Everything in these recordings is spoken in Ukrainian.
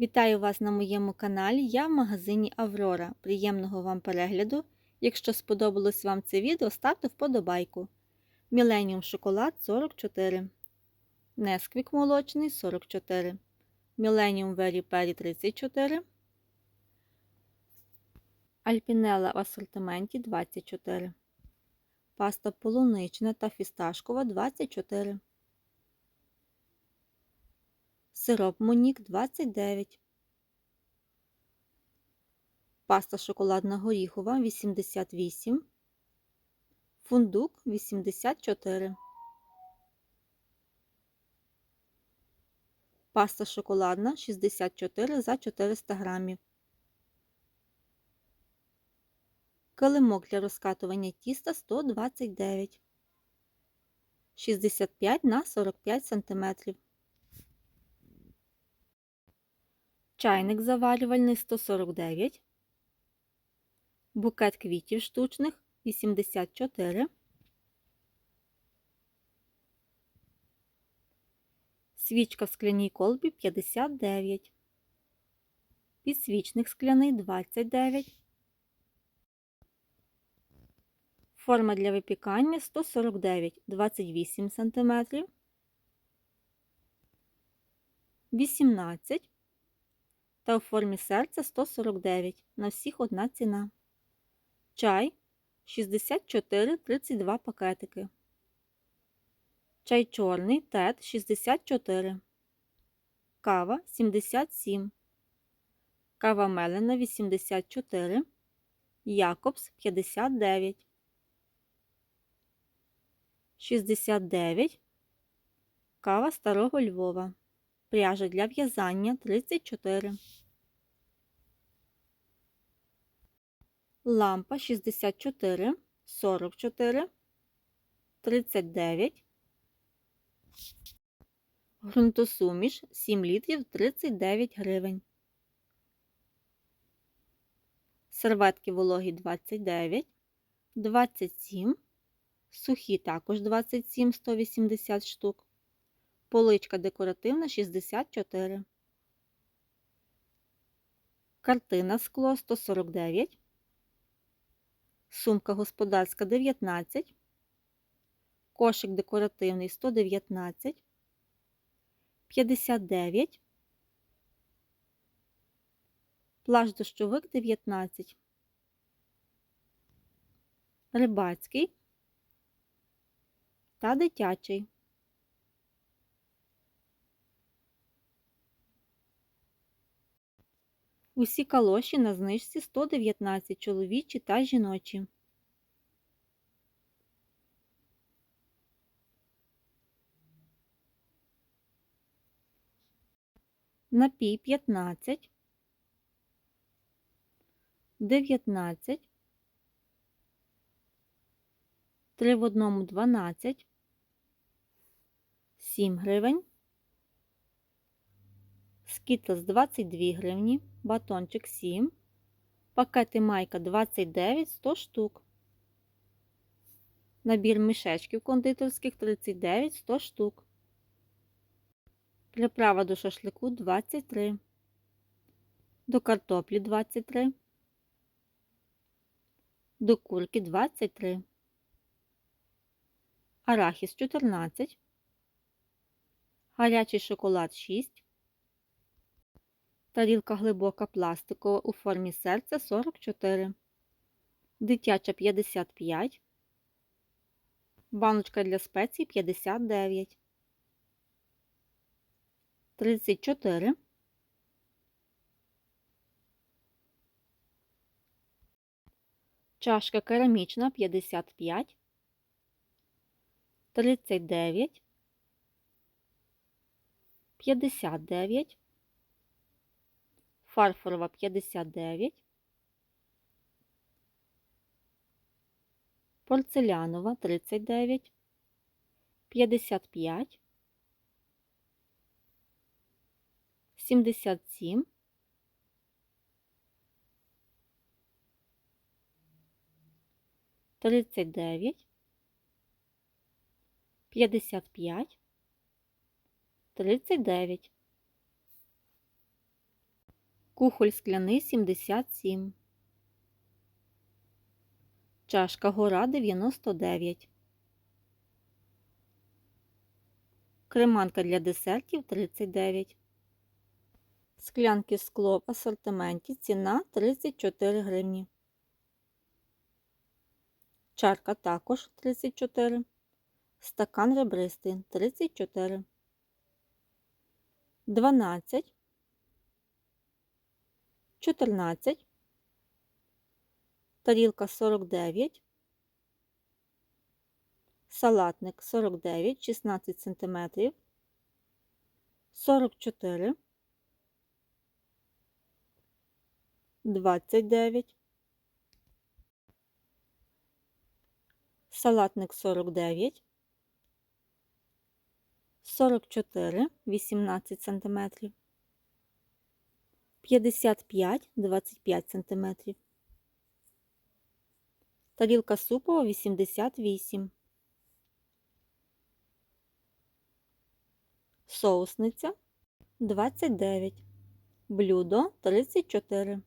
Вітаю вас на моєму каналі. Я в магазині Аврора. Приємного вам перегляду. Якщо сподобалось вам це відео, ставте вподобайку. Міленіум шоколад 44. Несквік молочний 44. Міленіум Вері Пері 34. Альпінела в асортименті 24. Паста полунична та фісташкова 24. Сироп Монік 29. Паста шоколадна горіхова 88. Фундук 84. Паста шоколадна 64 за 400 грамів. Килимок для розкатування тіста 129. 65 на 45 см. Чайник заварювальний 149. Букет квітів штучних 84. Свічка в скляній колбі 59. Підсвічник скляний 29. Форма для випікання 149 28 см. 18 та у формі серця 149 на всіх одна ціна. Чай 64-32 пакетики. Чай чорний тет 64. Кава 77. Кава мелена 84. Якобс 59. 69. Кава старого Львова. Пряжа для в'язання 34. Лампа 64, 44, 39. Грунтосуміш 7 літрів 39 гривень. Серветки вологі 29, 27. Сухі також 27 180 штук. Поличка декоративна 64. Картина скло 149. Сумка господарська 19. Кошик декоративний 119. 59. Плащ дощовик 19. Рибацький та дитячий. Усі калоші на знижці 119 чоловічі та жіночі. Напій 15, 19, 3 в одному 12, 7 гривень. Скітлс 22 гривні, батончик 7, пакети майка 29 100 штук. Набір мішечків кондитерських 39 100 штук. Приправа до шашлику 23. До картоплі 23. До курки 23. Арахіс 14. Гарячий шоколад 6. Тарілка глибока пластикова у формі серця 44. Дитяча 55. Баночка для спецій 59. 34. Чашка керамічна 55. 39. 59. Фарфорова 59. Порцелянова 39. 55. 77. Тридцять дев'ять, п'ятдесят п'ять, тридцять дев'ять. Кухоль скляний 77. Чашка гора 99. Креманка для десертів 39. Склянки скло в асортименті. Ціна 34 гривні. Чарка також 34. Стакан ребристий 34. 12. 14. Тарілка 49. Салатник 49, 16 см. 44. 29. Салатник 49. 44, 18 см. 55, 25 см. Тарілка супова 88. Соусниця 29. Блюдо 34.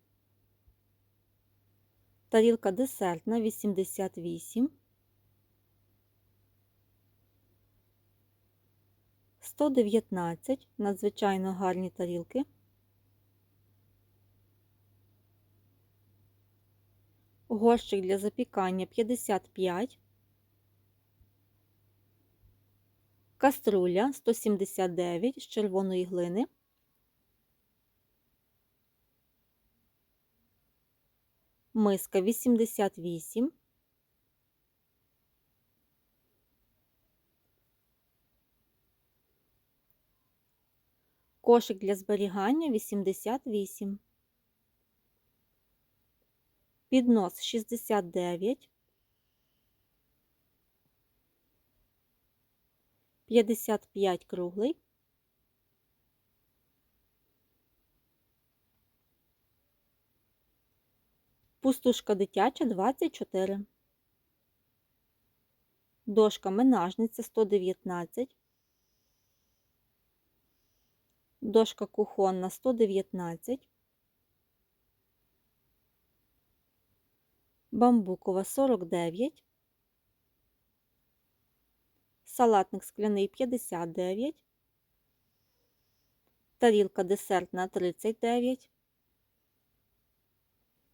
Тарілка десертна 88. 119. Надзвичайно гарні тарілки. Горщик для запікання 55. Каструля 179 з червоної глини. Миска 88. Кошик для зберігання 88. Піднос 69. 55 круглий. Пустушка дитяча 24. Дошка менажниця 119. Дошка кухонна 119. Бамбукова 49. Салатник скляний 59. Тарілка десертна 39.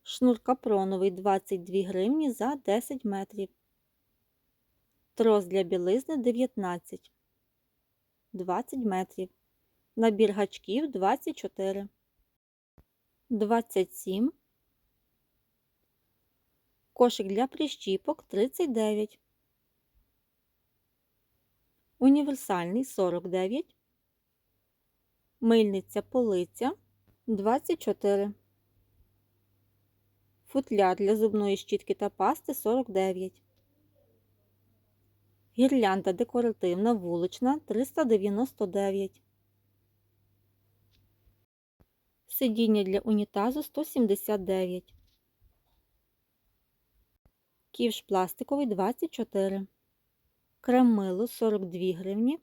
Шнур капроновий 22 гривні за 10 метрів. Трос для білизни 19. 20 метрів. Набір гачків 24. 27. Кошик для прищіпок 39. Універсальний 49. Мильниця полиця 24. Футляр для зубної щітки та пасти 49. Гірлянда декоративна вулична 399. Сидіння для унітазу 179. Ківш пластиковий 24. Крем мило 42 гривні.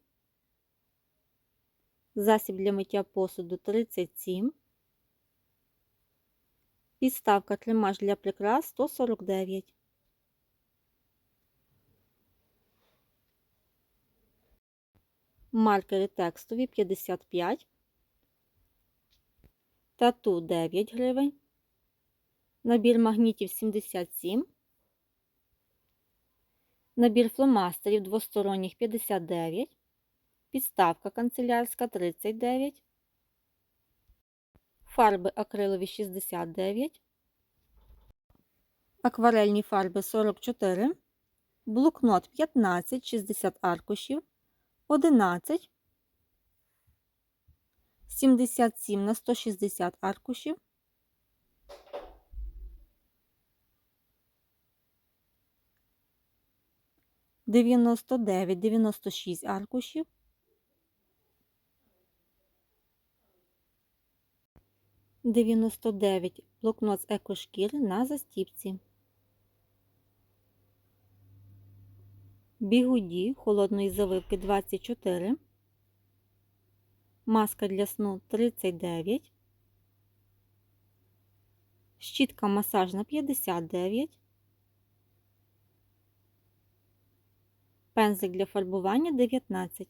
Засіб для миття посуду 37. Підставка тримач для прикрас 149. Маркери текстові 55. Тату 9 гривень. Набір магнітів 77. Набір фломастерів двосторонніх 59. Підставка канцелярська 39. Фарби акрилові 69. Акварельні фарби 44. Блокнот 15, 60 аркушів. 11. 77 на 160 аркушів. 99, 96 аркушів. Дев'яносто дев'ять блокнот з екошкіри на застіпці. Бігуді холодної завивки 24. Маска для сну 39. щітка масажна 59, пензик для фарбування 19.